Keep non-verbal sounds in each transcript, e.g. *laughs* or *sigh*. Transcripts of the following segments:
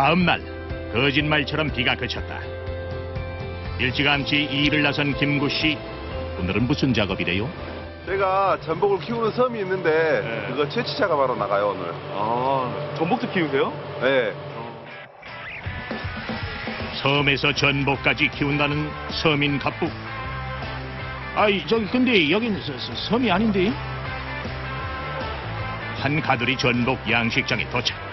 다음 날 거짓말처럼 비가 그쳤다. 일찌감치 이 일을 나선 김구 씨. 오늘은 무슨 작업이래요? 제가 전복을 키우는 섬이 있는데 네. 그거 채취차가 바로 나가요 오늘. 아, 전복도 키우세요? 네. 섬에서 전복까지 키운다는 서민 갑부. 아이, 저기 근데 여긴 서- 서- 섬이 아닌데? 한 가들이 전복 양식장에 도착.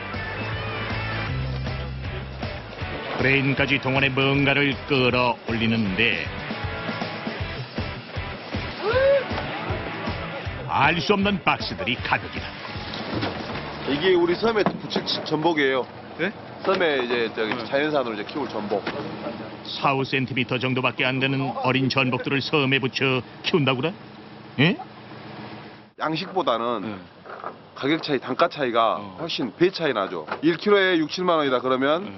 크레인까지 동원해 뭔가를 끌어올리는데 알 수 없는 박스들이 가득이다. 이게 우리 섬에 붙일 치- 전복이에요. 네? 섬에 이제 저기 네. 자연산으로 이제 키울 전복. 4, 5cm 정도밖에 안 되는 어린 전복들을 섬에 붙여 키운다고라? 예? 양식보다는 네. 가격 차이, 단가 차이가 어. 훨씬 배 차이 나죠. 1kg에 6, 7만 원이다 그러면 네.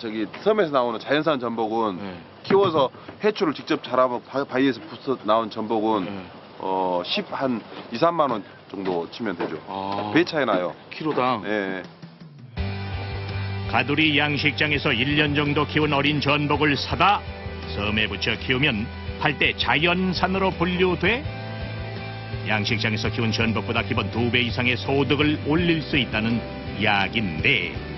저기 섬에서 나오는 자연산 전복은 네. 키워서 해초를 직접 자라면 바- 바위에서 부서 나온 전복은 네. 어, 10, 한 2, 3만 원 정도 치면 되죠. 아, 배 차이 나요. 키로당. 예. 가두리 양식장에서 1년 정도 키운 어린 전복을 사다 섬에 붙여 키우면 팔때 자연산으로 분류돼 양식장에서 키운 전복보다 기본 두 배 이상의 소득을 올릴 수 있다는 이야기인데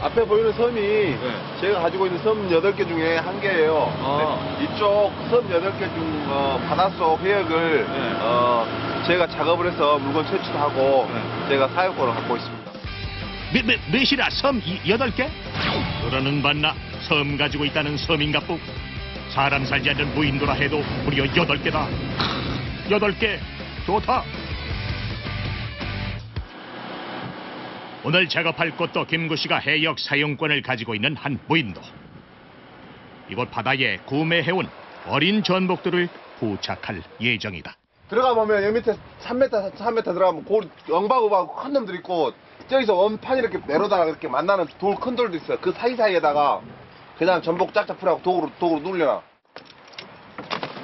앞에 보이는 섬이 네. 제가 가지고 있는 섬 8개 중에 한 개예요. 아. 네, 이쪽 섬 8개 중 어, 바닷속 해역을 네. 어, 제가 작업을 해서 물건 채취도 하고 네. 제가 사용권을 갖고 있습니다. 몇, 몇, 몇이라 섬 이- 여덟 개? 그러는 반나 섬 가지고 있다는 서민갑부 사람 살지 않는 무인도라 해도 무려 여덟 개다 여덟 개 좋다 오늘 작업할 곳도 김구 씨가 해역 사용권을 가지고 있는 한 무인도 이곳 바다에 구매해온 어린 전복들을 부착할 예정이다 들어가 보면 여기 밑에 3m, 3m 들어가면 골 엉바구바고 큰 놈들 있고 저기서 원판 이렇게 내려다가 이렇게 만나는 돌 큰 돌도 있어요. 그 사이사이에다가 그냥 전복 짝짝 풀하고 도구로 도구로 눌려놔.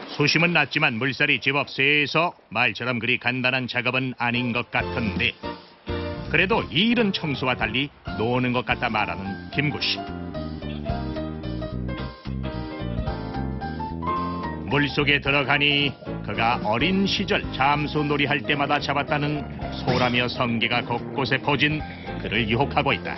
수심은 낮지만 물살이 제법 세서 말처럼 그리 간단한 작업은 아닌 것 같은데 그래도 이 일은 청소와 달리 노는 것 같다 말하는 김구 씨. 물속에 들어가니 그가 어린 시절 잠수놀이 할 때마다 잡았다는 소라며 성게가 곳곳에 퍼진 그를 유혹하고 있다.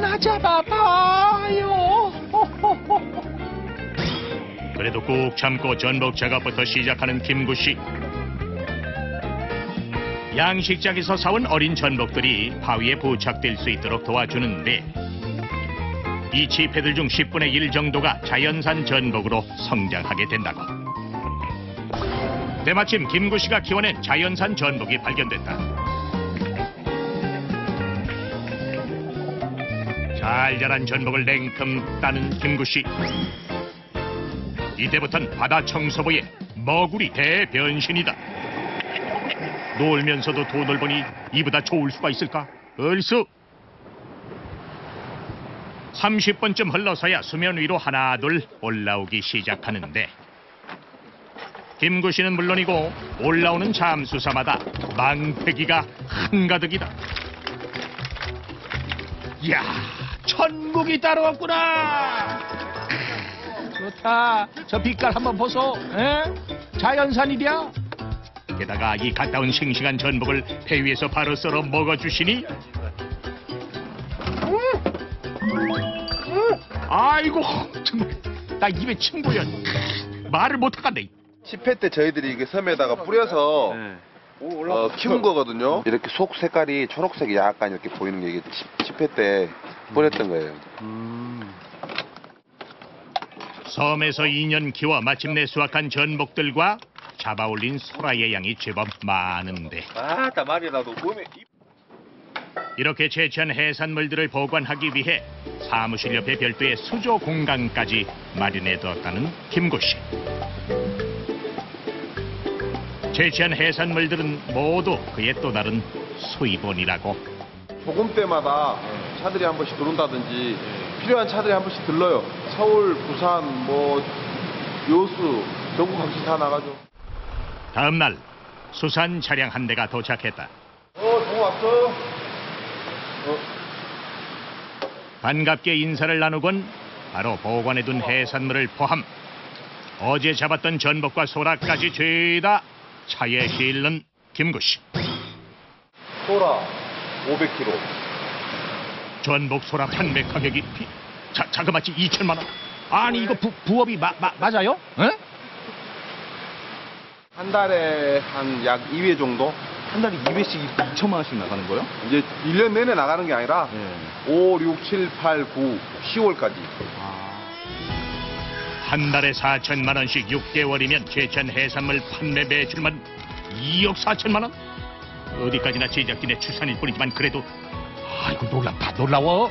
나 잡아봐요. *laughs* 그래도 꾹 참고 전복 작업부터 시작하는 김구 씨. 양식장에서 사온 어린 전복들이 바위에 부착될 수 있도록 도와주는데 이 지폐들 중 10분의 1 정도가 자연산 전복으로 성장하게 된다고. 때마침 김구 씨가 키워낸 자연산 전복이 발견됐다. 잘 자란 전복을 냉큼 따는 김구 씨. 이때부턴 바다 청소부의 머구리 대변신이다. 놀면서도 돈을 버니 이보다 좋을 수가 있을까? 얼쑤! 30분쯤 흘러서야 수면 위로 하나 둘 올라오기 시작하는데 김구 씨는 물론이고 올라오는 잠수사마다 망태기가 한가득이다. 이야, 천국이 따로 없구나! 좋다. 저 빛깔 한번 보소. 에? 자연산이랴. 게다가 이 가까운 싱싱한 전복을 배 위에서 바로 썰어 먹어주시니. 아이고 정말 나 입에 침 고여. 말을 못하겠네. 10회 때 저희들이 이게 섬에다가 뿌려서 네. 어, 키운 거거든요. 이렇게 속 색깔이 초록색이 약간 이렇게 보이는 게 이게 10회 때 뿌렸던 거예요. 음. 섬에서 2년 키워 마침내 수확한 전복들과 잡아올린 소라의 양이 제법 많은데 아따 말이 나도 몸에 이렇게 채취한 해산물들을 보관하기 위해 사무실 옆에 별도의 수조 공간까지 마련해 두었다는 김구 씨. 채취한 해산물들은 모두 그의 또 다른 수입원이라고. 조금 때마다 차들이 한 번씩 들어온다든지 필요한 차들이 한 번씩 들러요. 서울, 부산, 뭐 요수 전국 각지 다 나가죠. 다음 날 수산 차량 한 대가 도착했다. 어, 정 왔어? 어, 반갑게 인사를 나누곤 바로 보관해 둔 해산물을 포함 어제 잡았던 전복과 소라까지 죄다 차에 실는 김구 씨 소라 500kg. 전복 소라 판매 가격이 비... 자, 자그마치 2천만 원 아니 이거 부, 부업이 마, 마, 맞아요? 에? 한 달에 한 약 2회 정도? 한 달에 2회씩 2천만 원씩 나가는 거예요? 이제 1년 내내 나가는 게 아니라 네. 5, 6, 7, 8, 9, 10월까지. 한 달에 4천만 원씩 6개월이면 제천 해산물 판매 매출만 2억 4천만 원? 어디까지나 제작진의 추산일 뿐이지만 그래도 아이고 놀랍다 놀라워